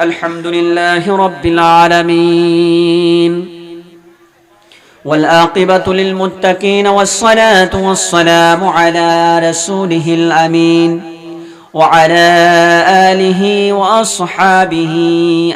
الحمد لله رب العالمين والآقبة للمتقين والصلاة والسلام على رسوله الأمين وعلى آله وأصحابه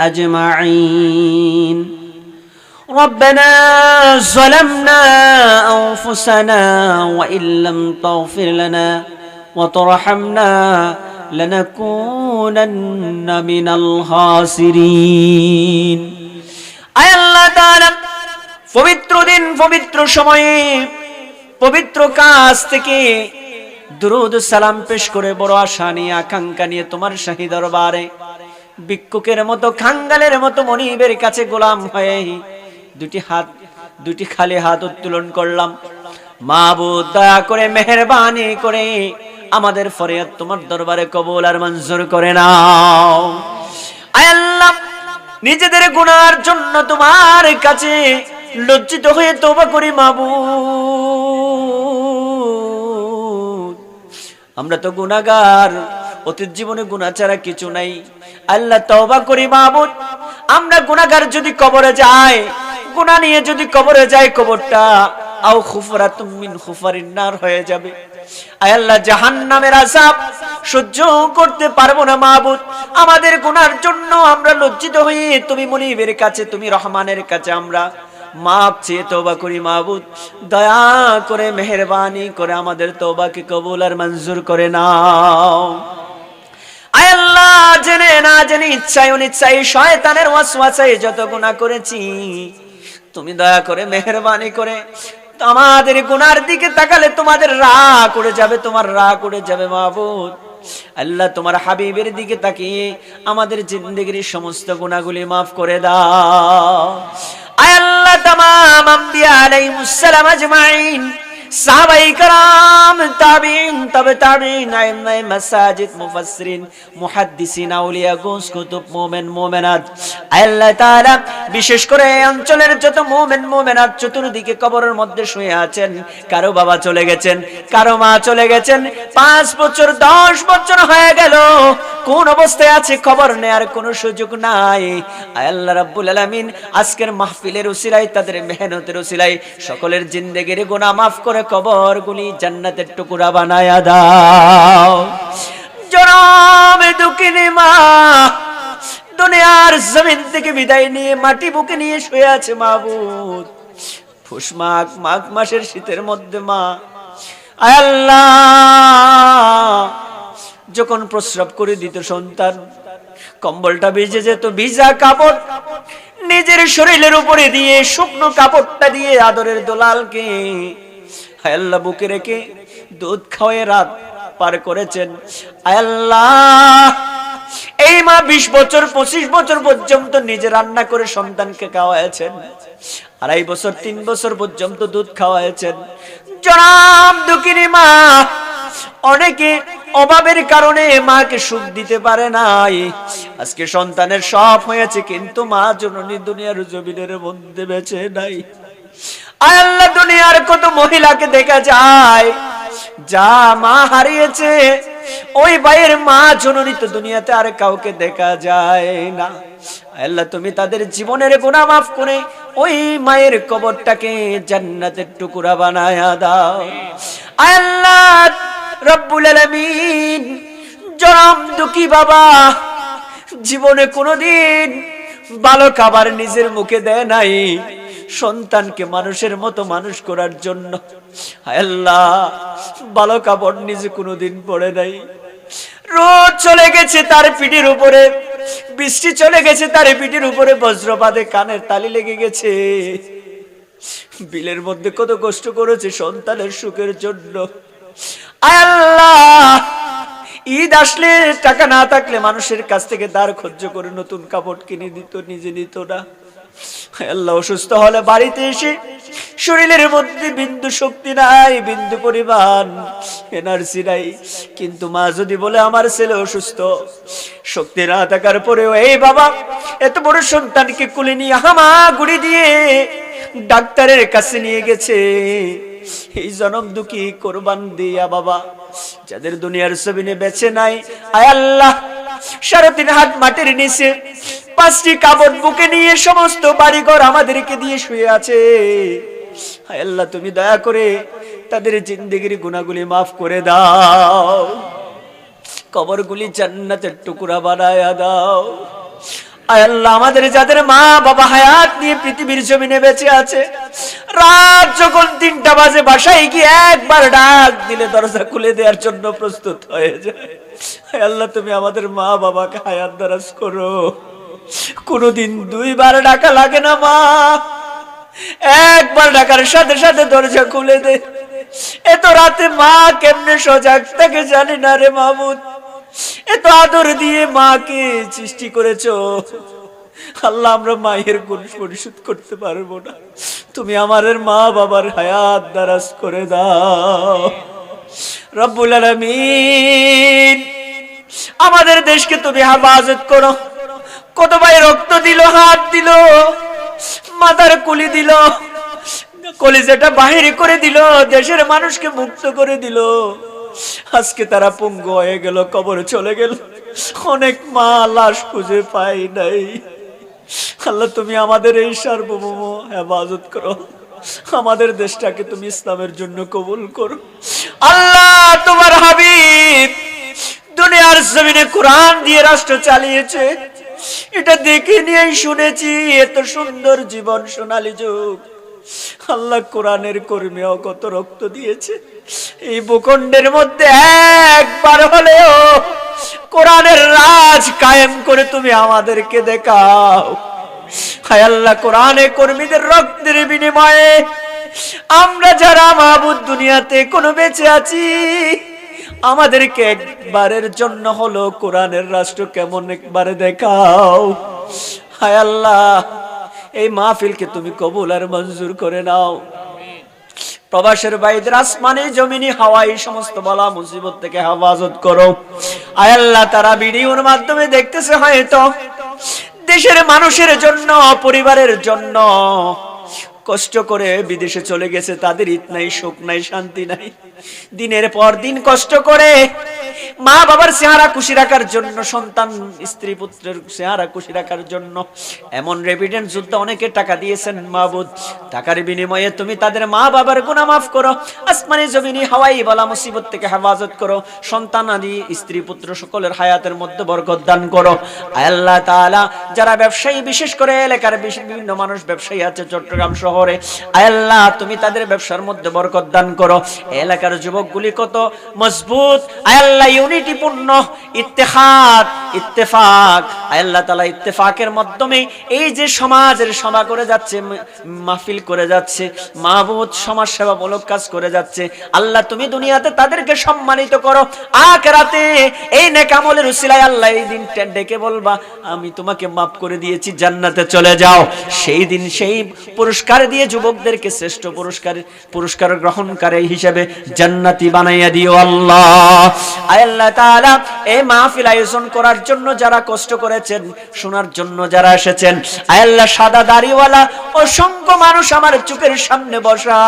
أجمعين. ربنا ظلمنا أنفسنا وإن لم تغفر لنا وترحمنا لنكونن من الخاسرين আয় আল্লাহ তাআলা পবিত্র দিন পবিত্র সময়ে পবিত্র কাজ থেকে দুরুদ সালাম পেশ করে বড় আশা নিয়ে আকাঙ্ক্ষা নিয়ে তোমার শাহী দরবারে ভিক্ষুকের মতো খাঙ্গালের মতো মনিবের কাছে গোলাম হয়ে দুটি হাত দুটি খালি হাত উত্তোলন করলাম মাহবুদ দয়া করে মেহরবানি করে আমাদের ফরিয়াদ তোমার দরবারে কবুল আর মঞ্জুর করে নাও। আল্লাহ, নিজেদের গুনার জন্য তোমার কাছে লজ্জিত হয়ে তোবা করি, মাবুদ। আমরা তো গুনাহগার, অতীত জীবনে গুনাহ ছাড়া কিছু নাই। আল্লাহ তওবা করি, মাবুদ। আমরা গুনাহগার যদি কবরে যাই, গুনাহ নিয়ে যদি কবরে যাই, কবরটা আও খুফরাতুম মিন খুফারিন নার হয়ে যাবে। আয় আল্লাহ, জাহান্নামের আযাব সহ্য করতে পারব না মাবুদ। আমাদের গুনার জন্য আমরা লজ্জিত হয়ে তুমি মুনিবের কাছে, তুমি রহমানের কাছে আমরা মাপ চেয়ে তওবা করি মাবুদ। দয়া করে, মেহেরবানি করে আমাদের তওবাকে কবুল আর মঞ্জুর করে নাও। আল্লাহ, জেনে না জেনে ইচ্ছায় অনিচ্ছায় শয়তানের ওয়াসওয়াসায় যত গুনাহ করেছি, তুমি দয়া করে, মেহেরবানি করে আমাদের গুনার দিকে তাকালে তোমাদের রা করে যাবে, তোমার রা করে যাবে মাহবুদ আল্লাহ তোমার হাবিবের দিকে তাকিয়ে আমাদের জিন্দগির সমস্ত গুণাগুলি মাফ করে দাও। আয় আল্লাহ তামাম আম্বিয়া আলাইহিস সালাম আজমাইন। সাহাবাইকারাম তাবিন, তবে তাবিন আইমাই মাসাজিদ, মুফাসসিরিন, মুহাদ্দিসিন, আউলিয়া গোস কুতুব, মুমিন, মুমিনাত। আল্লাহ তাআলা বিশেষ করে অঞ্চলের যত মুমিন, মুমিনাত চতুর্দিকে কবরের মধ্যে শুয়ে আছেন, কারও বাবা চলে গেছেন, কারও মা চলে গেছেন, পাঁচ বছর, দশ বছর হয়ে গেল, কোন অবস্থায় আছে খবর নেয়ার কোনো সুযোগ নাই। আল্লাহ রাব্বুল আলামিন আজকের মাহফিলের উসিলায়, তাদের মেহনতের উসিলায় সকলের জিন্দেগির গোনা মাফ করে কবরগুলি জান্নাতের টুকরা বানায়া দাও। জনমে দুঃখিনী মা, দুনিয়ার জমিন থেকে বিদায় নিয়ে মাটি বুকে নিয়ে শুয়ে আছে মাহবুদ ফুস মাঘ মাঘ মাসের শীতের মধ্যে মা আল্লাহ। যখন প্রস্রাব করে দিত সন্তান, কম্বলটা ভিজে যেত, ভিজা কাপড় নিজের শরীরের উপরে দিয়ে শুকনো কাপড়টা দিয়ে আদরের দোলালকে আল্লাহ বুকে রেখে দুধ খাওয়ায় রাত পার করেছেন। আল্লাহ, এই মা বিশ বছর, পঁচিশ বছর পর্যন্ত নিজে রান্না করে সন্তানকে খাওয়াইছেন আড়াই বছর, তিন বছর পর্যন্ত দুধ খাওয়াইছেন জনাম দুঃখিনী মা, অনেকে অভাবের কারণে মাকে সুখ দিতে পারে নাই। আজকে সন্তানের সব হয়েছে, কিন্তু মা জননী দুনিয়ার জমিনের মধ্যে বেঁচে নাই। আল্লাহ, দুনিয়ার কত মহিলাকে দেখা যায়, যা মা হারিয়েছে, ওই ভাইয়ের মা জননী তো দুনিয়াতে আর কাউকে দেখা যায় না। আল্লাহ, তুমি তাদের জীবনের গুনাহ মাফ করে ওই মায়ের কবরটাকে জান্নাতের টুকরা বানায়া দাও। আল্লাহ, রব্বুল আলামিন, জনম দুঃখী বাবা, জীবনে কোনোদিন ভালো খাবার নিজের মুখে দেয় নাই। সন্তানকে মানুষের মতো মানুষ করার জন্য। আল্লাহ ভালো কাপড় নিজে কোনোদিন পড়ে নাই। রোদ চলে গেছে তার পিঠের উপরে, বৃষ্টি চলে গেছে তার পিঠের উপরে, বজ্রপাতে কানের তালি লেগে গেছে। বিলের মধ্যে কত কষ্ট করেছে সন্তানের সুখের জন্য। আল্লাহ, ঈদ আসলে টাকা না থাকলে মানুষের কাছ থেকে দাঁড় খরচ করে নতুন কাপড় কিনে দিত, নিজে নিত না। আল্লাহ, অসুস্থ হলে বাড়িতে এসে শরীরের মধ্যে বিন্দু শক্তি নাই, বিন্দু পরিমাণ এনার্জি নাই। কিন্তু মা যদি বলে, আমার ছেলে অসুস্থ, শক্তি না থাকার পরেও, এই বাবা, এত বড় সন্তানকে কুলে নিয়ে হামা গুড়ি দিয়ে ডাক্তারের কাছে নিয়ে গেছে। এই জনম দুঃখী কোরবান দিয়া বাবা, যাদের দুনিয়ার জমিনে বেছে নাই আয় আল্লাহ, সাড়ে তিন হাত মাটির নিচে পাঁচটি কাপড় বুকে নিয়ে সমস্ত বাড়িঘর আমাদেরকে দিয়ে শুয়ে আছে। আল্লাহ, তুমি দয়া করে তাদের জিন্দগির গুণাগুলি মাফ করে দাও। কবরগুলি জান্নাতের টুকরা বানায়া দাও। আল্লাহ, আমাদের যাদের মা বাবা হায়াত নিয়ে পৃথিবীর জমিনে বেঁচে আছে, রাত যখন তিনটা বাজে বাসায় গিয়ে একবার ডাক দিলে দরজা খুলে দেওয়ার জন্য প্রস্তুত হয়ে যায়। আল্লাহ, তুমি আমাদের মা বাবাকে হায়াত দারাজ করো। কোনোদিন দুইবার ডাকা লাগে না, মা। একবার ডাকার সাথে সাথে দরজা খুলে দে। এত রাতে মা কেমনে সজাগ থাকে জানি না রে মাহমুদ এত আদর দিয়ে মাকে সৃষ্টি করেছ। আল্লাহ আমরা মায়ের গুণ পরিশোধ করতে পারব না। তুমি আমাদের মা বাবার হায়াত দারাজ করে দাও। রব্বুল আলামিন, আমাদের দেশকে তুমি হেফাজত করো। কত ভাই রক্ত দিল, হাত দিল, মাথার কুলি দিল, কলিজাটা বাহির করে দিল, দেশের মানুষকে মুক্ত করে দিল। আজকে তারা পঙ্গু হয়ে গেল, কবরে চলে গেল। অনেক মা লাশ খুঁজে পাই নাই। আল্লাহ, তুমি আমাদের এই সার্বভৌম হেফাজত করো। আমাদের দেশটাকে তুমি ইসলামের জন্য কবুল করো। আল্লাহ, তোমার হাবিব দুনিয়ার জমিনে কোরআন দিয়ে রাষ্ট্র চালিয়েছে। এটা দেখে নিয়েই শুনেছি এত সুন্দর জীবন সোনালী যুগ। আল্লাহ কোরআনের কর্মীও কত রক্ত দিয়েছে। এই ভূখণ্ডের মধ্যে একবার হলেও কোরআনের রাজ কায়েম করে তুমি আমাদেরকে দেখাও। হায় আল্লাহ, কোরআনে কর্মীদের রক্তের বিনিময়ে আমরা যারা মাহবুদ দুনিয়াতে কোনো বেঁচে আছি আমাদেরকে একবারের জন্য হলো কোরআনের রাষ্ট্র কেমন একবারে দেখাও। হায় আল্লাহ, এই মাহফিলকে তুমি কবুল আর মঞ্জুর করে নাও। প্রবাসের বাইদের আসমানে, জমিনি হাওয়াই সমস্ত বলা মুসিবত থেকে হেফাজত করো। আয় আল্লাহ, তারা ভিডিওর মাধ্যমে দেখতেছে হয়তো দেশের মানুষের জন্য, পরিবারের জন্য কষ্ট করে বিদেশে চলে গেছে, তাদের ঈদ নাই সুখ নাই, শান্তি নাই। দিনের পর দিন কষ্ট করে। মা বাবার চেহারা খুশি রাখার জন্য, সন্তান, স্ত্রী পুত্রের চেহারা খুশি রাখার জন্য। এমন রেভিডেন্স যুদ্ধ অনেকে টাকা দিয়েছেন মাহবুদ টাকার বিনিময়ে তুমি তাদের মা বাবার গুণা মাফ করো। আসমানি জমিনি, হাওয়াই বলা মুসিবত থেকে হেফাজত করো। সন্তান আদি, স্ত্রী পুত্র সকলের হায়াতের মধ্যে বরকত দান করো। আল্লাহ তাআলা, যারা ব্যবসায়ী, বিশেষ করে এলাকার বিভিন্ন মানুষ ব্যবসায়ী আছে, চট্টগ্রাম শহরে। আয় আল্লাহ, তুমি তাদের ব্যবসার মধ্যে বরকত দান করো। এলাকার যুবকগুলি কত মজবুত। আল্লাহ ইউনিটিপূর্ণ ইত্তেহাদ ইত্তেফাক। আল্লাহ তাআলা ইত্তেফাকের মাধ্যমে এই যে সমাজের সভা করে যাচ্ছে মাহফিল করে যাচ্ছে মাহবুদ সমাজ সেবামূলক কাজ করে যাচ্ছে, আল্লাহ তুমি দুনিয়াতে তাদেরকে সম্মানিত করো। আখেরাতে এই নেকামলের উসিলায় আল্লাহ এই দিন ডেকে বলবা, আমি তোমাকে মাফ করে দিয়েছি, জান্নাতে চলে যাও। সেই দিন সেই পুরস্কার দিয়ে যুবকদেরকে শ্রেষ্ঠ পুরস্কার পুরস্কার গ্রহণকারী হিসেবে জান্নাতি বানাইয়া দিও আল্লাহ। আল্লাহ তাআলা এই মাহফিল আয়োজন করার জন্য যারা কষ্ট করেছেন, শোনার জন্য যারা এসেছেন, আয় আল্লাহ সাদা দাড়িওয়ালা, অসংখ্য মানুষ আমার চোখের সামনে বসা।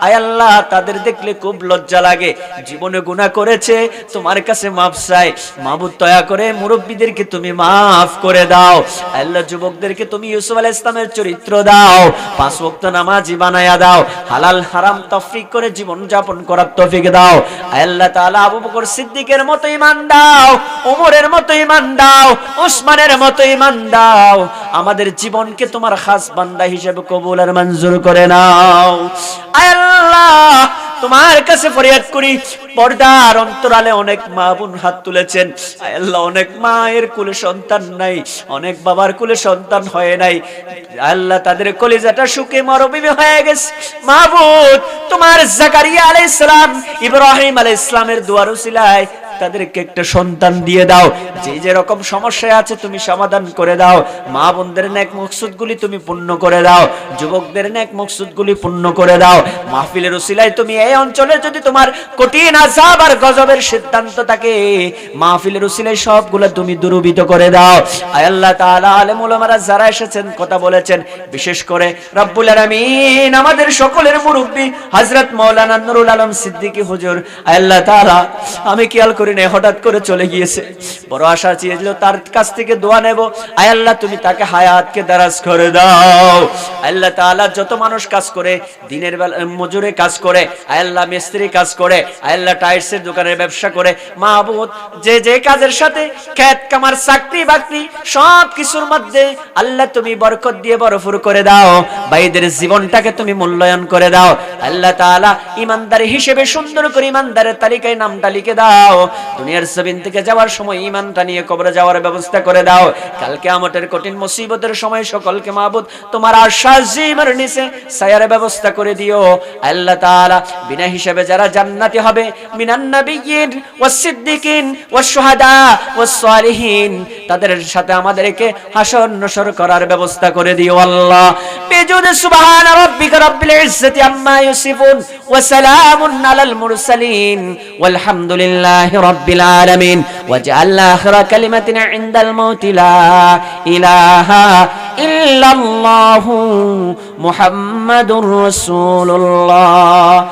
আয় আল্লাহ, তাদের দেখলে খুব লজ্জা লাগে। জীবনে গুনাহ করেছে, তোমার কাছে মাফ চাই। মাহবুদ দয়া করে মুরব্বীদেরকে তুমি মাফ করে দাও। আল্লাহ, যুবকদেরকে তুমি ইউসুফ আলাইহিস ইসলামের চরিত্র দাও। পাঁচ ওয়াক্ত নামাজি বানায়া দাও। হালাল, হারাম, তফরিক করে জীবন যাপন করার তৌফিক দাও। আল্লাহ তাআলা আবু বকর সিদ্দিকের মতো ইমান দাও। ওমরের মতো ঈমান দাও ওসমানের মতো ঈমান দাও। আমাদের জীবনকে তোমার খাস বান্দা হিসেবে কবুল আর মঞ্জুর করে নাও। আল্লাহ, তোমার কাছে ফরিয়াদ করি, পর্দার অন্তরালে অনেক মা বোন হাত তুলেছেন। আল্লাহ, অনেক মায়ের কুলে সন্তান নাই, অনেক বাবার কুলে সন্তান হয় নাই। আল্লাহ, তাদের কলিজাটা সুখে মরবিবে হয়ে গেছে। মাহবুদ তোমার জাকারিয়া আলাইহিস সালাম, ইব্রাহিম আলাইহিস সালামের দুয়ার উসিলায় তাদেরকে একটা সন্তান দিয়ে দাও। যে যে রকম সমস্যায় আছে তুমি সমাধান করে দাও। মা বোনদের ন্যাক মকসুদগুলি তুমি পূর্ণ করে দাও। যুবকদের ন্যাক মকসুদগুলি পূর্ণ করে দাও। মাহফিলের উসিলায় তুমি এই অঞ্চলে যদি তোমার কঠিন আযাব আর গজবের সিদ্ধান্ত থাকে, মাহফিলের উসিলায় সবগুলো তুমি দুরুবিত করে দাও। আয় আল্লাহ তাআলা আলেম ওলামারা যারা এসেছেন, কথা বলেছেন, বিশেষ করে রব্বুল আলামিন আমাদের সকলের মুরব্বী হযরত মাওলানা নুরুল আলম সিদ্দিকী হুজুর। আয় আল্লাহ তাআলা, আমি খেয়াল করি না, হঠাৎ করে চলে গিয়েছে। বড় আশা চেয়েছিল, তার কাছ থেকে দোয়া নেব। আয় আল্লাহ, তুমি তাকে হায়াতকে দারাজ করে দাও। আল্লাহ তাআলা যত মানুষ কাজ করে, দিনের বেলা, মজুরে কাজ করে, আয় আল্লাহ, মিস্ত্রি কাজ করে, আয় আল্লাহ টাইলসের দোকানের ব্যবসা করে, মাহবুদ, যে যে কাজের সাথে খেত কামার, চাকরি বাকরি, সব কিছুর মধ্যে আল্লাহ তুমি বরকত দিয়ে বরফুর করে দাও। ভাইদের জীবনটাকে তুমি মূল্যায়ন করে দাও। আল্লাহ তাআলা ইমানদার হিসেবে সুন্দর করে ইমানদারের তালিকায় নামটা লিখে দাও। দুনিয়ার সবিন থেকে যাওয়ার সময় ইমানটা নিয়ে কবরে যাওয়ার ব্যবস্থা করে দাও। কালকে আমাদের কঠিন মুসিবতের সময় সকলকে মাহবুদ তোমার আশ্বাস জিমের নিচে সায়ার ব্যবস্থা করে দিও। আল্লাহ তালা বিনা হিসাবে যারা জান্নাতি হবে সিদ্দিকিন তাদের সাথে আমাদেরকে হাসর নসর করার ব্যবস্থা করে দিও আল্লাহ। আম্মা ওয়া সালামুন আলাল মুরসালিন। ওয়ালহামদুলিল্লাহি رب العالمين. واجعل آخر كلمة عند الموت لا إله إلا الله محمد رسول الله.